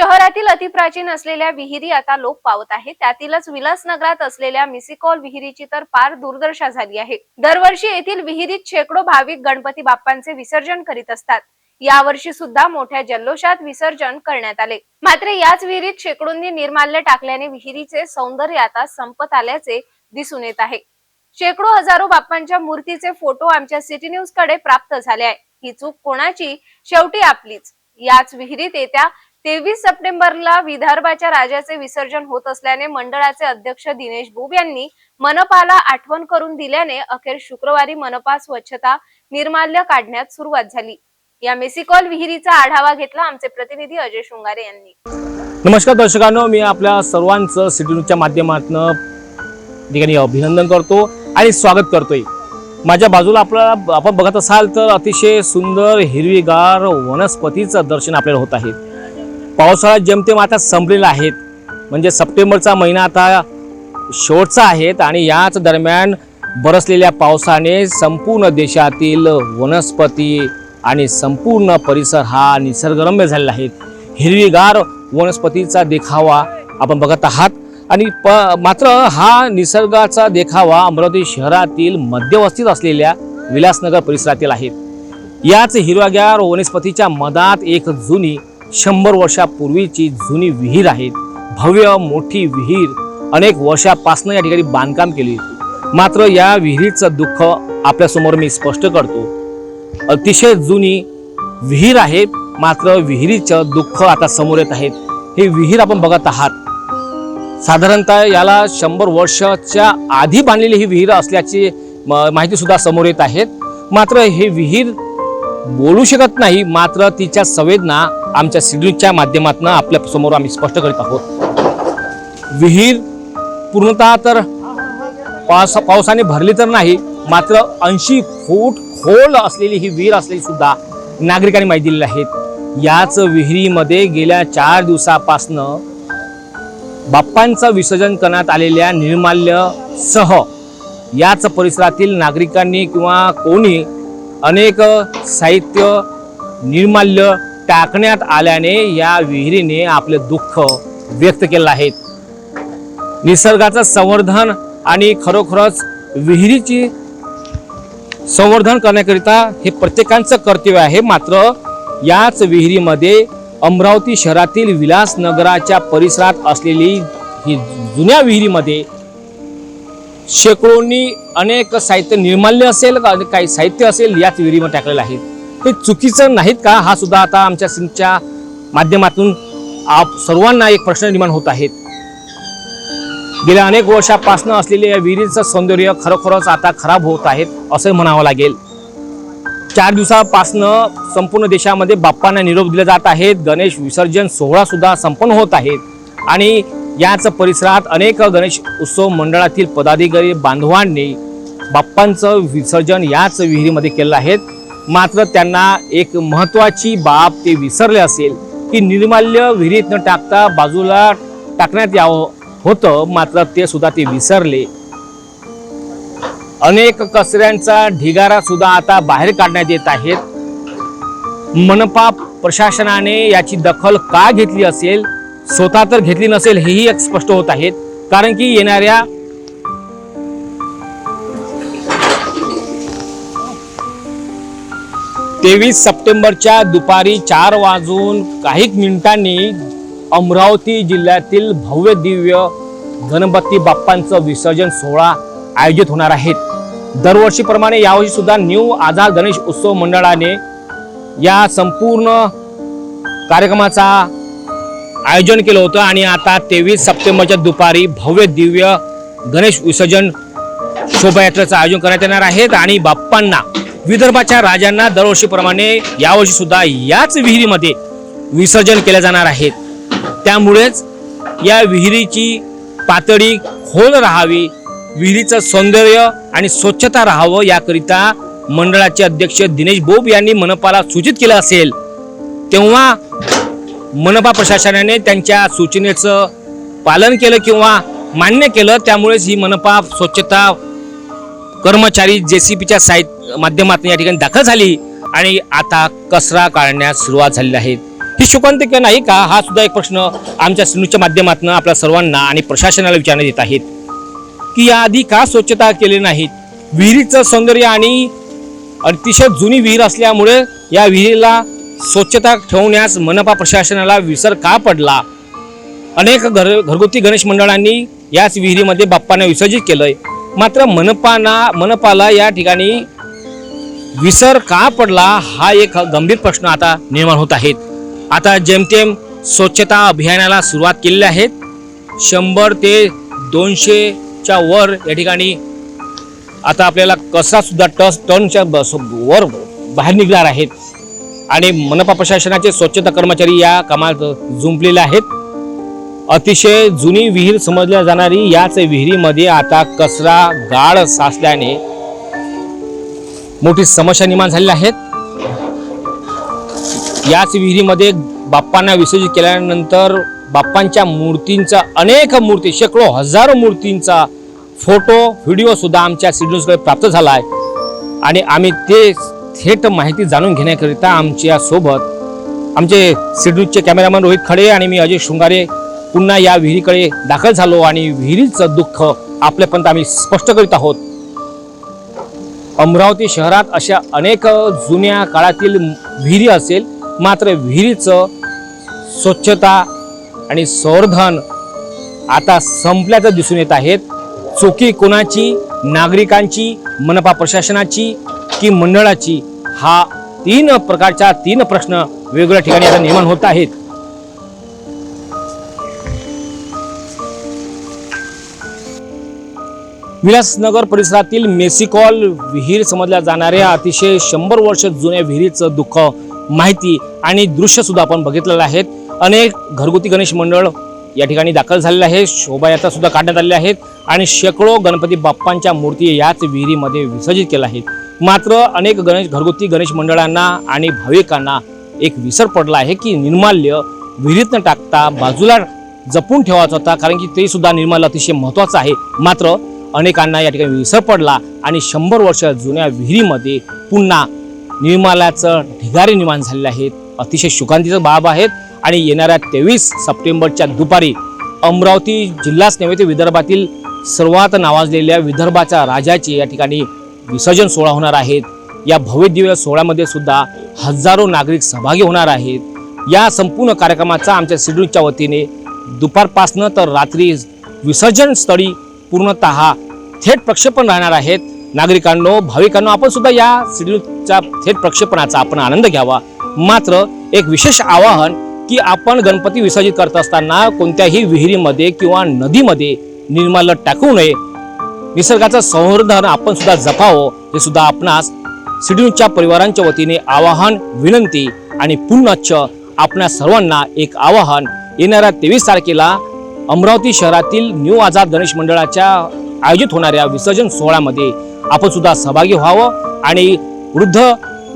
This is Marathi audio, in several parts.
शहरातील अतिप्राचीन असलेल्या विहिरी आता लोप पावत आहे त्यातीलच विलासनगरात असलेल्या मिसिकॉल विहिरीची तर फार दुर्दशा झाली आहे. दरवर्षी येथील विहिरीत शेकडो भाविक गणपती बाप्पांचे विसर्जन करीत असतात. यावर्षी सुद्धा मोठ्या जल्लोषात विसर्जन करण्यात आले. मात्र याच विहिरीत शेकडोंनी निर्माल्य टाकल्याने विहिरीचे सौंदर्य आता संपत आल्याचे दिसून येत आहे. शेकडो हजारो बाप्पांच्या मूर्तीचे फोटो आमच्या सिटी न्यूजकडे प्राप्त झाले आहे. ही चूक कोणाची? शेवटी आपलीच. याच विहिरीत येत्या तेवीस सप्टेंबरला विदर्भाच्या राजाचे विसर्जन होत असल्याने मंडळाचे अध्यक्ष दिनेश बोब यांनी मनपाला आठवण करून दिल्याने अखेर शुक्रवारी मनपा स्वच्छता निर्माल्य काढण्यात सुरुवात झाली. या मेसिकॉल विहिरीचा आढावा घेतला आमचे प्रतिनिधी अजय शृंगारे यांनी. नमस्कार दर्शकांनो मी आपल्या सर्वांचं सिटी न्यूजच्या माध्यमातून ठिकाणी अभिनंदन करतो आणि स्वागत करतोय. माझ्या बाजूला आपल्याला आपण बघत असाल तर अतिशय सुंदर हिरवीगार वनस्पतीचं दर्शन आपल्याला होत आहे. पावसाळा जमतेम आता संपलेला आहेत. म्हणजे सप्टेंबरचा महिना आता शेवटचा आहे आणि याच दरम्यान बरसलेल्या पावसाने संपूर्ण देशातील वनस्पती आणि संपूर्ण परिसर हा निसर्गरम्य झालेला आहे. हिरवीगार वनस्पतीचा देखावा आपण बघत आहात. आणि प मात्र हा निसर्गाचा देखावा अमरावती शहरातील मध्यवस्थित असलेल्या विलासनगर परिसरातील आहे. याच हिरवागार वनस्पतीच्या मधात एक जुनी शंभर वर्षापूर्वीची जुनी विहीर आहे. भव्य मोठी विहीर. अनेक वर्षापासनं या ठिकाणी बांधकाम केली. होती मात्र या विहिरीचं दुःख आपल्यासमोर मी स्पष्ट करतो. अतिशय जुनी विहीर आहे मात्र विहिरीचं दुःख आता समोर येत आहेत हे विहीर आपण बघत आहात. साधारणतः याला शंभर वर्षाच्या आधी बांधलेली ही विहीर असल्याची म- माहिती सुद्धा समोर येत आहेत. मात्र हे विहीर बोलू शकत नाही मात्र तिच्या संवेदना आमच्या सिड्यूजच्या माध्यमातून आपल्यासमोर आम्ही स्पष्ट करीत आहोत. विहीर पूर्णतः तर पावस पावसाने भरली तर नाही मात्र ऐंशी फूट खोल असलेली ही विहीर असलेली सुद्धा नागरिकांनी माहिती दिलेली आहेत याच विहिरीमध्ये गेल्या चार दिवसापासनं बाप्पांचं विसर्जन करण्यात आलेल्या निर्माल्यसह याच परिसरातील नागरिकांनी किंवा कोणी अनेक साहित्य निर्माल्य टाकण्यात आल्याने या विहिरीने आपले दुःख व्यक्त केलं आहे. निसर्गाचं संवर्धन आणि खरोखरच विहिरीची संवर्धन करण्याकरिता हे प्रत्येकाचं कर्तव्य आहे. मात्र याच विहिरीमध्ये अमरावती शहरातील विलासनगराच्या परिसरात असलेली ही जुन्या विहिरीमध्ये शेकडोनी अनेक साहित्य निर्माल्य असेल काही साहित्य असेल याच विहिरीमध्ये टाकलेलं आहे. हे चुकीचं नाहीत का? हा सुद्धा आता आमच्या सिंगच्या माध्यमातून आप सर्वांना एक प्रश्न निर्माण होत आहेत गेल्या अनेक वर्षापासून असलेल्या या विहिरीचं सौंदर्य खरोखरच आता खराब होत आहेत असं म्हणावं लागेल. चार दिवसापासनं संपूर्ण देशामध्ये बाप्पांना निरोप दिले जात आहेत गणेश विसर्जन सोहळा सुद्धा संपन्न होत आहेत आणि याच परिसरात अनेक गणेश उत्सव मंडळातील पदाधिकारी बांधवांनी बाप्पांचं विसर्जन याच विहिरीमध्ये केलं आहे. मात्र त्यांना एक महत्त्वाची बाब ते विसरले असेल की निर्माल्य विहिरीत न टाकता बाजूला टाकण्यात यावं होतं मात्र ते सुद्धा ते विसरले. अनेक कचऱ्यांचा ढिगारा सुद्धा आता बाहेर काढण्यात येत आहेत. मनपा प्रशासनाने याची दखल का घेतली असेल? स्वतः तर घेतली नसेल हेही एक स्पष्ट होत आहेत कारण की येणाऱ्या तेवीस सप्टेंबरच्या दुपारी चार वाजून काही मिनिटांनी अमरावती जिल्ह्यातील भव्य दिव्य गणपती बाप्पांचं विसर्जन सोहळा आयोजित होणार आहेत दरवर्षीप्रमाणे यावर्षी सुद्धा न्यू आझाद गणेश उत्सव मंडळाने या संपूर्ण कार्यक्रमाचा आयोजन केलं होतं आणि आता तेवीस सप्टेंबरच्या दुपारी भव्य दिव्य गणेश विसर्जन शोभायात्रेचं आयोजन करण्यात येणार आहेत आणि बाप्पांना विदर्भाच्या राजांना दरवर्षीप्रमाणे यावर्षी सुद्धा याच विहिरीमध्ये विसर्जन केले जाणार आहेत त्यामुळेच या विहिरीची पातळी खोल राहावी विहिरीचं सौंदर्य आणि स्वच्छता राहावं याकरिता मंडळाचे अध्यक्ष दिनेश बोब यांनी मनपाला सूचित केलं असेल. तेव्हा मनपा प्रशासनाने त्यांच्या सूचनेचं पालन केलं किंवा मान्य केलं त्यामुळेच ही मनपा स्वच्छता कर्मचारी जे सी पीच्या साहित्य माध्यमातून या ठिकाणी दाखल झाली आणि आता कचरा काढण्यास सुरुवात झालेली आहे. ही शोकांतिका नाही का? हा सुद्धा एक प्रश्न आमच्या सिनूच्या माध्यमातून आपल्या सर्वांना आणि प्रशासनाला विचारण्यात येत आहेत. की याआधी का स्वच्छता केली नाहीत? विहिरीचं सौंदर्य आणि अतिशय जुनी विहीर असल्यामुळे या विहिरीला स्वच्छता ठेवण्यास मनपा प्रशासनाला विसर का पडला? अनेक घर घरगुती गणेश मंडळांनी याच विहिरीमध्ये बाप्पांना विसर्जित केलंय. मात्र मनपाना मनपाला या ठिकाणी विसर का पडला हा एक गंभीर प्रश्न आता निर्माण होत आहेत. आता जेमतेम स्वच्छता अभियानाला सुरुवात केलेली आहेत शंभर ते दोनशेच्या वर या ठिकाणी आता आपल्याला कचरा सुद्धा टस टनच्या वर बाहेर निघणार आहेत. आणि मनपा प्रशासनाचे स्वच्छता कर्मचारी या कामात जुंपलेले आहेत. अतिशय जुनी विहीर समजल्या जाणारी याच विहिरीमध्ये आता कचरा गाळ साचल्याने मोठी समस्या निर्माण झालेल्या आहेत याच विहिरीमध्ये बाप्पांना विसर्जित केल्यानंतर बाप्पांच्या मूर्तींचा अनेक मूर्ती शेकडो हजारो मूर्तींचा फोटो व्हिडिओ सुद्धा आमच्या सिडन्सकडे प्राप्त झाला आहे. आणि आम्ही ते थेट माहिती जाणून घेण्याकरिता आमच्यासोबत आमचे सिड्यूजचे कॅमेरामॅन रोहित खडे आणि मी अजय शृंगारे पुन्हा या विहिरीकडे दाखल झालो आणि विहिरीचं दुःख आपल्यापर्यंत आम्ही स्पष्ट करीत आहोत. अमरावती शहरात अशा अनेक जुन्या काळातील विहिरी असेल मात्र विहिरीचं स्वच्छता आणि संवर्धन आता संपल्याचं दिसून येत आहेत चुकी कोणाची? नागरिकांची मनपा प्रशासनाची की मंडळाची हा तीन प्रकारच्या तीन प्रश्न वेगवेगळ्या ठिकाणी आता निर्माण होत आहेत. विलासनगर परिसरातील मेसिकॉल विहीर समजल्या जाणाऱ्या अतिशय शंभर वर्ष जुन्या विहिरीचं दुःख माहिती आणि दृश्य सुद्धा आपण बघितलेलं आहेत. अनेक घरगुती गणेश मंडळ या ठिकाणी दाखल झालेले आहे शोभायात्रा सुद्धा काढण्यात आलेल्या आहेत आणि शेकडो गणपती बाप्पांच्या मूर्ती याच विहिरीमध्ये विसर्जित केल्या आहेत. मात्र अनेक गणेश घरगुती गणेश मंडळांना आणि भाविकांना एक विसर पडला आहे की निर्माल्य विहिरीत न टाकता बाजूला जपून ठेवायचा होता कारण की ते सुद्धा निर्माल्य अतिशय महत्त्वाचं आहे. मात्र अनेकांना या ठिकाणी विसर पडला आणि शंभर वर्ष जुन्या विहिरीमध्ये पुन्हा निर्माल्याचं ढिगारे निर्माण झालेले आहेत. अतिशय शोकांतीचं बाब आहेत आणि येणाऱ्या तेवीस सप्टेंबरच्या दुपारी अमरावती जिल्हाच नव्हे ते विदर्भातील सर्वात नावाजलेल्या विदर्भाच्या राजाची या ठिकाणी विसर्जन सोहळा होणार आहेत या भव्य दिव्य सोहळ्यामध्ये सुद्धा हजारो नागरिक सहभागी होणार आहेत. या संपूर्ण कार्यक्रमाचा आमच्या सिडूच्या वतीने दुपारपासनं तर रात्री विसर्जन स्थळी पूर्णतः थेट प्रक्षेपण राहणार आहेत. नागरिकांनो भाविकांनो आपण सुद्धा या सिडूलच्या थेट प्रक्षेपणाचा आपण आनंद घ्यावा. मात्र एक विशेष आवाहन की आपण गणपती विसर्जित करत असताना कोणत्याही विहिरीमध्ये किंवा नदीमध्ये निर्माल्य टाकू नये. निसर्गाचं संवर्धन आपण सुद्धा जपावं हे सुद्धा आपणास सिडूलच्या परिवारांच्या वतीने आवाहन विनंती आणि पुनश्च आपणा सर्वांना एक आवाहन. येणाऱ्या तेवीस तारखेला अमरावती शहरातील न्यू आझाद गणेश मंडळाच्या आयोजित होणाऱ्या विसर्जन सोहळ्यामध्ये आपण सुद्धा सहभागी व्हावं आणि वृद्ध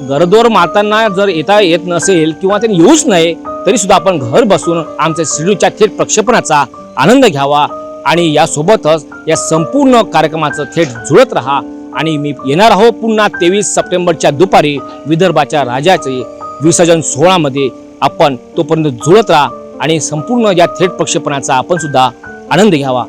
गरदोर मातांना जर येता येत नसेल किंवा त्यांनी येऊच नये तरी सुद्धा आपण घर बसून आमच्या सिडूच्या थेट प्रक्षेपणाचा आनंद घ्यावा. आणि यासोबतच या संपूर्ण कार्यक्रमाचं थेट जुळत राहा. आणि मी येणार आहो पुन्हा तेवीस सप्टेंबरच्या दुपारी विदर्भाच्या राजाचे विसर्जन सोहळामध्ये आपण तोपर्यंत जुळत राहा आणि संपूर्ण या थेट प्रक्षेपणाचा आपण सुद्धा आनंद घ्यावा.